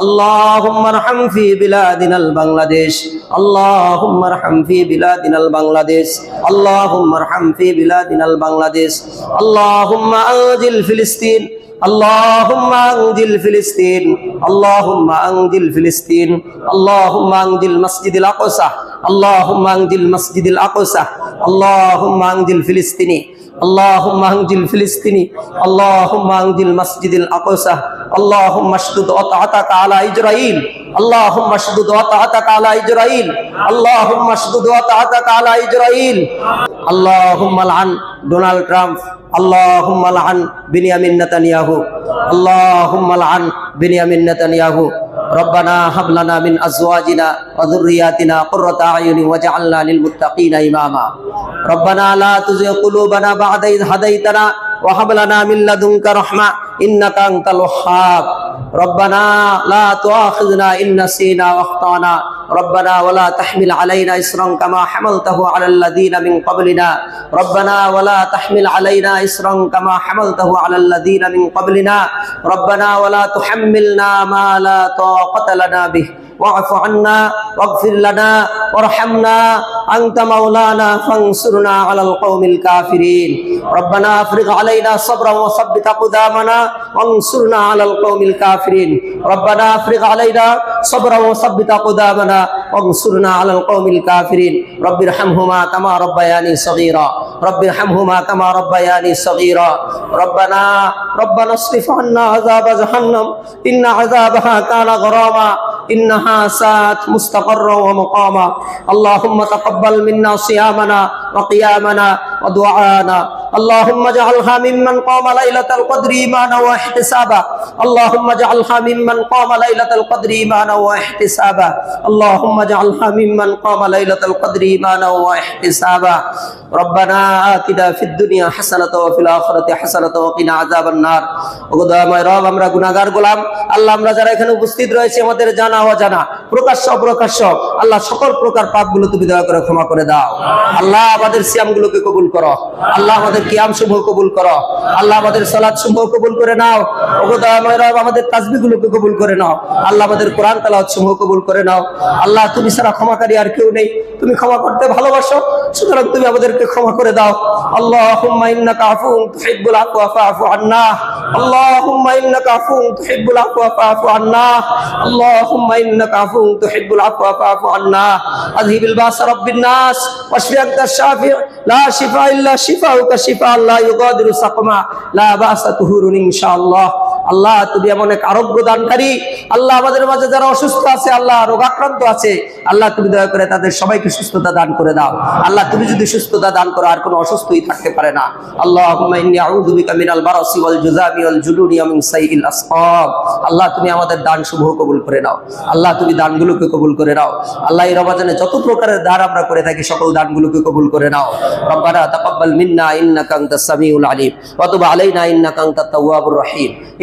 اللهم ارحم في بلادنا البنغلاديش. اللهم ارحم في بلادنا البنغلاديش. اللهم ارحم في بلادنا البنغلاديش. اللهم انزل فلسطين. اللهم انزل فلسطين. اللهم انزل فلسطين. اللهم انزل مسجد الأقصى. اللهم انزل مسجد الأقصى. اللهم انزل فلسطيني اللهم أنجي الفلسطيني اللهم أنجي المسجد الأقصى اللهم اشدد وطعتك على اسرائيل اللهم اشدد وطعتك على اسرائيل اللهم اشدد وطعتك على اسرائيل اللهم لعن دونالد ترامب اللهم لعن بنيامين نتنياهو اللهم لعن بنيامين نتنياهو. ربنا هب لنا من أزواجنا وذرياتنا قرة أعين واجعلنا للمتقين إماما. ربنا لا تزغ قلوبنا بعد إذ هديتنا وهب لنا من لدنك رحمة إنك أنت الوهاب. ربنا لا تؤاخذنا إن نسينا واخطأنا ربنا ولا تحمل علينا إسرا كما حملته على الذين من قبلنا. ربنا ولا تحمل علينا إسرا كما حملته على الذين من قبلنا. ربنا ولا تحملنا ما لا طاقة لنا به. واعف عنا واغفر لنا وارحمنا أنت مولانا فانصرنا على القوم الكافرين ربنا افرغ علينا صبرا وثبت أقدامنا وانصرنا على القوم الكافرين ربنا افرغ علينا صبرا وثبت أقدامنا وانصرنا على القوم الكافرين رب ارحمهما كما ربياني صغيرا رب ارحمهما كما ربياني صغيرا ربنا ربنا اصرف عنا عذاب جهنم إن عذابها كان غراما انها ساءت مستقرا ومقاما. اللهم تقبل منا صيامنا وقيامنا ودعانا اللهم اجعلها ممن قام ليلة القدر إيمانا واحتسابا اللهم اجعلها ممن قام ليلة القدر إيمانا واحتسابا اللهم اجعلها ممن قام ليلة القدر إيمانا واحتسابا ربنا آتنا في الدنيا حسنة وفي الآخرة حسنة وقنا عذاب النار ওগোদয়াময় রব আমরা গুনাহগার গোলাম আল্লাহ আমরা যারা এখানে উপস্থিত রয়েছে আমাদের জানা অজানা প্রকাশ্য অপ্রকাশ্য আল্লাহ সকল প্রকার পাপগুলো তুমি দয়া করে ক্ষমা করে দাও আল্লাহ আমাদের সিয়ামগুলোকে কবুল করো আল্লাহ আমাদের কিয়াম সমূহ কবুল করো আল্লাহ আমাদের সালাদ সমূহ কবুল করে নাও ওগোদয়াময় রব আমাদের তাসবিগুলোকে কবুল করে নাও আল্লাহ আমাদের কোরআন তালাওয়াত সমূহ কবুল করে নাও আল্লাহ তুমি ছাড়া ক্ষমাকারী আর কেউ নেই তুমি ক্ষমা করতে ভালোবাসো সুতরাং তুমি আমাদেরকে ক্ষমা করে দাও আল্লাহুম্মা ইন্নাকা আফুউন তুহিব্বুল আফওয়া ফাআফু আন্না اللهم انك عفو تحب العفو فاعف عنا اللهم انك عفو تحب العفو فاعف عنا اذهب الباس رب الناس واشف انت الشافع لا شفاء الا شفاؤك شفاء لا يغادر سقما لا باس طهور ان شاء الله আল্লাহ, তুমি এমন এক আরোগ্য দানকারী আল্লাহ, আমাদের মাঝে যারা অসুস্থ আছে, আল্লাহ, রোগাক্রান্ত আছে, আল্লাহ, তুমি দয়া করে তাদের সবাইকে সুস্থতা দান করে দাও। আল্লাহ, তুমি যদি সুস্থতা দান করো, আর কোনো অসুস্থই থাকতে পারে না। আসকাম আল্লাহ, তুমি আমাদের দান সমূহ কবুল করে নাও। আল্লাহ, তুমি দানগুলোকে কবুল করে নাও। আল্লাহ, এই রমজানে যত প্রকারের দান আমরা করে থাকি, সকল দানগুলোকে কবুল করে নাও। রব্বানা তাকাব্বাল মিন্না ইন্নাকা আনতাস সামিউল আলিম। ওয়া তুব আলাইনা ইন্নাকা আনতাত তাওয়াবুর রহিম।